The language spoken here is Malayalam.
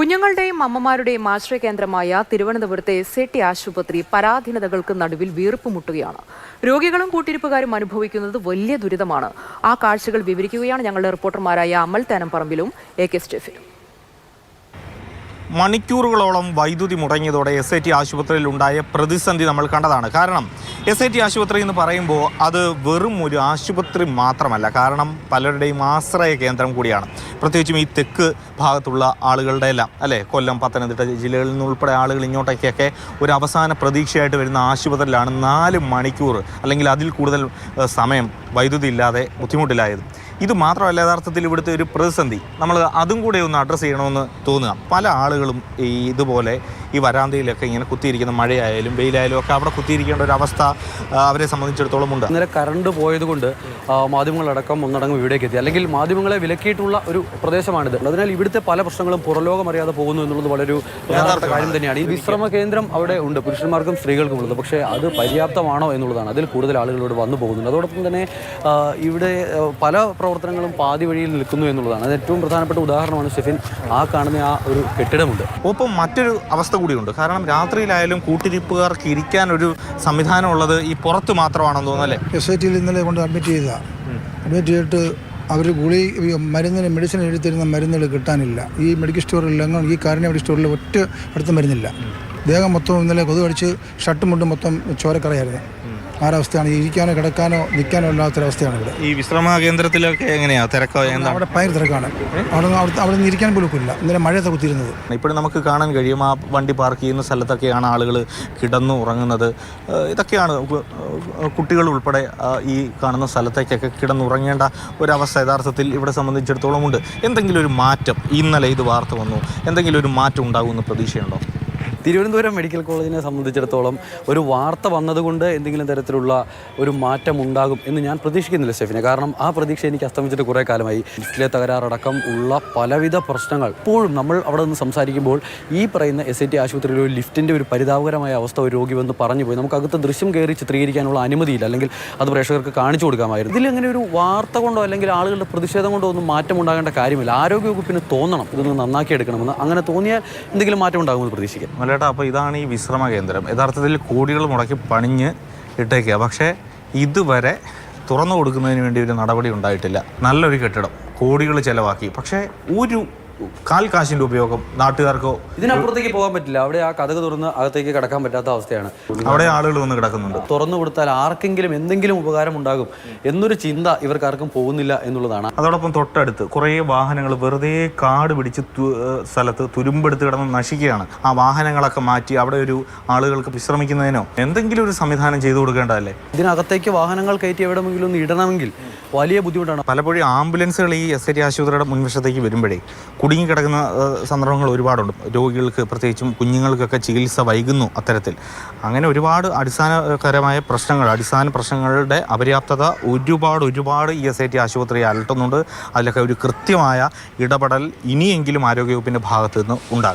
കുഞ്ഞുങ്ങളുടെയും അമ്മമാരുടെയും ആശ്രയ കേന്ദ്രമായ തിരുവനന്തപുരത്തെ എസ് എ ടി ആശുപത്രി പരാധീനതകൾക്ക് നടുവിൽ വീർപ്പുമുട്ടുകയാണ്. രോഗികളും കൂട്ടിരിപ്പുകാരും അനുഭവിക്കുന്നത് വലിയ ദുരിതമാണ്. ആ കാഴ്ചകൾ വിവരിക്കുകയാണ് ഞങ്ങളുടെ റിപ്പോർട്ടർമാരായ അമൽ തേനംപറമ്പിലും എ കെ സ്റ്റെഫിനും. മണിക്കൂറുകളോളം വൈദ്യുതി മുടങ്ങിയതോടെ എസ് ഐ ടി ആശുപത്രിയിൽ ഉണ്ടായ പ്രതിസന്ധി നമ്മൾ കണ്ടതാണ്. കാരണം എസ് ഐ ടി ആശുപത്രി എന്ന് പറയുമ്പോൾ അത് വെറും ഒരു ആശുപത്രി മാത്രമല്ല. കാരണം പലരുടെയും ആശ്രയ കേന്ദ്രം കൂടിയാണ്. പ്രത്യേകിച്ചും ഈ തെക്ക് ഭാഗത്തുള്ള ആളുകളുടെ എല്ലാം അല്ലേ? കൊല്ലം പത്തനംതിട്ട ജില്ലകളിൽ നിന്നുൾപ്പെടെ ആളുകൾ ഇങ്ങോട്ടേക്കൊക്കെ ഒരു അവസാന പ്രതീക്ഷയായിട്ട് വരുന്ന ആശുപത്രിയിലാണ് നാല് മണിക്കൂർ അല്ലെങ്കിൽ അതിൽ കൂടുതൽ സമയം വൈദ്യുതി ഇല്ലാതെ ബുദ്ധിമുട്ടിലായത്. ഇത് മാത്രമല്ല യഥാർത്ഥത്തിൽ ഇവിടുത്തെ ഒരു പ്രതിസന്ധി. നമ്മൾ അതും കൂടെ ഒന്ന് അഡ്രസ്സ് ചെയ്യണമെന്ന് തോന്നുക. പല ആളുകളും ഈ ഇതുപോലെ ഈ വരാന്തയിലൊക്കെ ഇങ്ങനെ കുത്തിയിരിക്കുന്ന മഴയായാലും വെയിലായാലും ഒക്കെ അവിടെ കുത്തിയിരിക്കേണ്ട ഒരു അവസ്ഥ അവരെ സംബന്ധിച്ചിടത്തോളം ഉണ്ട്. ഇന്നലെ കറണ്ട് പോയതുകൊണ്ട് മാധ്യമങ്ങളടക്കം ഒന്നടങ്കം ഇവിടേക്ക് എത്തി. അല്ലെങ്കിൽ മാധ്യമങ്ങളെ വിലക്കിയിട്ടുള്ള ഒരു പ്രദേശമാണിത്. അതിനാൽ ഇവിടുത്തെ പല പ്രശ്നങ്ങളും പുറലോകം അറിയാതെ പോകുന്നു എന്നുള്ളത് വളരെ യഥാർത്ഥ കാര്യം തന്നെയാണ്. ഈ വിശ്രമ കേന്ദ്രം അവിടെ ഉണ്ട്. പുരുഷന്മാർക്കും സ്ത്രീകൾക്കും ഉള്ളത്. പക്ഷേ അത് പര്യാപ്തമാണോ എന്നുള്ളതാണ്. അതിൽ കൂടുതൽ ആളുകളോട് വന്നു പോകുന്നുണ്ട്. അതോടൊപ്പം തന്നെ ഇവിടെ പല പ്രവർത്തനങ്ങളും പാതി വഴിയിൽ നിൽക്കുന്നു എന്നുള്ളതാണ്. അത് ഏറ്റവും പ്രധാനപ്പെട്ട ഉദാഹരണമാണ് സെഫിൻ ആ കാണുന്ന ആ ഒരു കെട്ടിടമുണ്ട്. ഒപ്പം മറ്റൊരു അവസ്ഥ കൂടിയുണ്ട്. കാരണം രാത്രിയിലായാലും കൂട്ടിരിപ്പുകാർക്ക് ഇരിക്കാൻ ഒരു സംവിധാനം ഉള്ളത് ഈ പുറത്ത് മാത്രമാണെന്ന് തോന്നുന്നു അല്ലേ? എസ് ഐ ടിയിൽ ഇന്നലെ കൊണ്ട് അഡ്മിറ്റ് ചെയ്ത. അഡ്മിറ്റ് ചെയ്തിട്ട് അവർ ഗുളി മരുന്നിന് മെഡിസിൻ എഴുതി തരുന്ന മരുന്നുകൾ കിട്ടാനില്ല. ഈ മെഡിക്കൽ സ്റ്റോറിലെങ്ങും ഈ കാരുണ്യ മെഡിക്കൽ സ്റ്റോറിൽ ഒറ്റ അടുത്ത് മരുന്നില്ല. ദേഹം മൊത്തം ഇന്നലെ കൊതു ഷർട്ട് ഷർട്ടും മുണ്ടും മൊത്തം ചോരക്കറയായിരുന്നു. ആരവസ്ഥയാണ് ഇരിക്കാനോ കിടക്കാനോ നിൽക്കാനോ ഇല്ലാത്തൊരവസ്ഥയാണ് ഇവിടെ ഈ വിശ്രമ കേന്ദ്രത്തിലൊക്കെ എങ്ങനെയാ? തിരക്കോ എന്താ? അവിടെ ഭയങ്കര തിരക്കാണ്. അവിടെ അവിടെ അവിടെ നിന്ന് ഇരിക്കാൻ പോലും ഇല്ല ഇന്നലെ മഴയത്തെ കുത്തിയിരുന്നത്. ഇപ്പോഴും നമുക്ക് കാണാൻ കഴിയും. ആ വണ്ടി പാർക്ക് ചെയ്യുന്ന സ്ഥലത്തൊക്കെയാണ് ആളുകൾ കിടന്നു ഉറങ്ങുന്നത്. ഇതൊക്കെയാണ് കുട്ടികൾ ഉൾപ്പെടെ ഈ കാണുന്ന സ്ഥലത്തേക്കൊക്കെ കിടന്നുറങ്ങേണ്ട ഒരവസ്ഥ യഥാർത്ഥത്തിൽ ഇവിടെ സംബന്ധിച്ചിടത്തോളം ഉണ്ട് എന്തെങ്കിലും ഒരു മാറ്റം ഇന്നലെ ഇത് വാർത്ത വന്നു. എന്തെങ്കിലും ഒരു മാറ്റം ഉണ്ടാകുമെന്ന് പ്രതീക്ഷയുണ്ടോ? തിരുവനന്തപുരം മെഡിക്കൽ കോളേജിനെ സംബന്ധിച്ചിടത്തോളം ഒരു വാർത്ത വന്നതുകൊണ്ട് എന്തെങ്കിലും തരത്തിലുള്ള ഒരു മാറ്റം ഉണ്ടാകും എന്ന് ഞാൻ പ്രതീക്ഷിക്കുന്നില്ല ഷെഫിനെ. കാരണം ആ പ്രതീക്ഷ എനിക്ക് അസ്തമിച്ചിട്ട് കുറേ കാലമായി. ലിസ്റ്റിലെ തകരാറടക്കം ഉള്ള പലവിധ പ്രശ്നങ്ങൾ. ഇപ്പോഴും നമ്മൾ അവിടെ നിന്ന് സംസാരിക്കുമ്പോൾ ഈ പറയുന്ന എസ് ഐ ടി ആശുപത്രിയിലെ ഒരു ലിഫ്റ്റിന്റെ ഒരു പരിതാപകരമായ അവസ്ഥ ഒരു രോഗി വന്ന് പറഞ്ഞു പോയി. നമുക്ക് അകത്ത് ദൃശ്യം കയറി ചിത്രീകരിക്കാനുള്ള അനുമതിയില്ല. അല്ലെങ്കിൽ അത് പ്രേക്ഷകർക്ക് കാണിച്ചു കൊടുക്കാമായിരുന്നു. ഇതിൽ അങ്ങനെ ഒരു വാർത്ത കൊണ്ടോ അല്ലെങ്കിൽ ആളുകളുടെ പ്രതിഷേധം കൊണ്ടോ ഒന്നും മാറ്റം ഉണ്ടാകേണ്ട കാര്യമില്ല. ആരോഗ്യവകുപ്പിന് തോന്നണം. ഇതൊന്ന് നന്നാക്കി എടുക്കണമെന്ന് അങ്ങനെ തോന്നിയാൽ എന്തെങ്കിലും മാറ്റം ഉണ്ടാകുമെന്ന് പ്രതീക്ഷിക്കാം. മലേട്ടാ അപ്പോൾ ഇതാണ് ഈ വിശ്രമ കേന്ദ്രം. യഥാർത്ഥത്തിൽ കോടികൾ മുടക്കി പണിഞ്ഞ് ഇട്ടേക്കുക പക്ഷേ ഇതുവരെ തുറന്നു കൊടുക്കുന്നതിന് വേണ്ടി ഒരു നടപടി ഉണ്ടായിട്ടില്ല. നല്ലൊരു കെട്ടിടം. കോടികൾ ചിലവാക്കി. പക്ഷേ ഒരു കാൽ കാശിന്റെ ഉപയോഗം നാട്ടുകാർക്കോ ഇതിനപ്പുറത്തേക്ക് പോകാൻ പറ്റില്ല. അവിടെ ആ കഥക് തുറന്ന് അകത്തേക്ക് കിടക്കാൻ പറ്റാത്ത അവസ്ഥയാണ്. അവിടെ ആളുകൾ വന്ന് കിടക്കുന്നുണ്ട്. തുറന്നു കൊടുത്താൽ ആർക്കെങ്കിലും എന്തെങ്കിലും ഉപകാരം ഉണ്ടാകും എന്നൊരു ചിന്ത ഇവർക്ക് ആർക്കും പോകുന്നില്ല എന്നുള്ളതാണ്. അതോടൊപ്പം തൊട്ടടുത്ത് കുറേ വാഹനങ്ങൾ വെറുതെ കാട് പിടിച്ച് സ്ഥലത്ത് തുരുമ്പെടുത്ത് കിടന്ന് നശിക്കുകയാണ്. ആ വാഹനങ്ങളൊക്കെ മാറ്റി അവിടെ ഒരു ആളുകൾക്ക് വിശ്രമിക്കുന്നതിനോ എന്തെങ്കിലും ഒരു സംവിധാനം ചെയ്തു കൊടുക്കേണ്ടതല്ലേ? ഇതിനകത്തേക്ക് വാഹനങ്ങൾ കയറ്റി എവിടെമെങ്കിലും ഒന്ന് ഇടണമെങ്കിൽ വലിയ ബുദ്ധിമുട്ടാണ്. പലപ്പോഴും ആംബുലൻസുകൾ ഈ എസ് ഐ ടി ആശുപത്രിയുടെ മുൻവശത്തേക്ക് വരുമ്പോഴേ കുടുങ്ങിക്കിടക്കുന്ന കിടക്കുന്ന സന്ദർഭങ്ങൾ ഒരുപാടുണ്ട്. രോഗികൾക്ക് പ്രത്യേകിച്ചും കുഞ്ഞുങ്ങൾക്കൊക്കെ ചികിത്സ വൈകുന്നു അത്തരത്തിൽ. അങ്ങനെ ഒരുപാട് അടിസ്ഥാനകരമായ പ്രശ്നങ്ങൾ അടിസ്ഥാന പ്രശ്നങ്ങളുടെ അപര്യാപ്തത ഒരുപാട് ഒരുപാട് ഇ എസ് ഐ ടി ആശുപത്രിയെ അലട്ടുന്നുണ്ട്. അതിലൊക്കെ ഒരു കൃത്യമായ ഇടപെടൽ ഇനിയെങ്കിലും ആരോഗ്യവകുപ്പിന്റെ ഭാഗത്തു നിന്ന് ഉണ്ടാകും.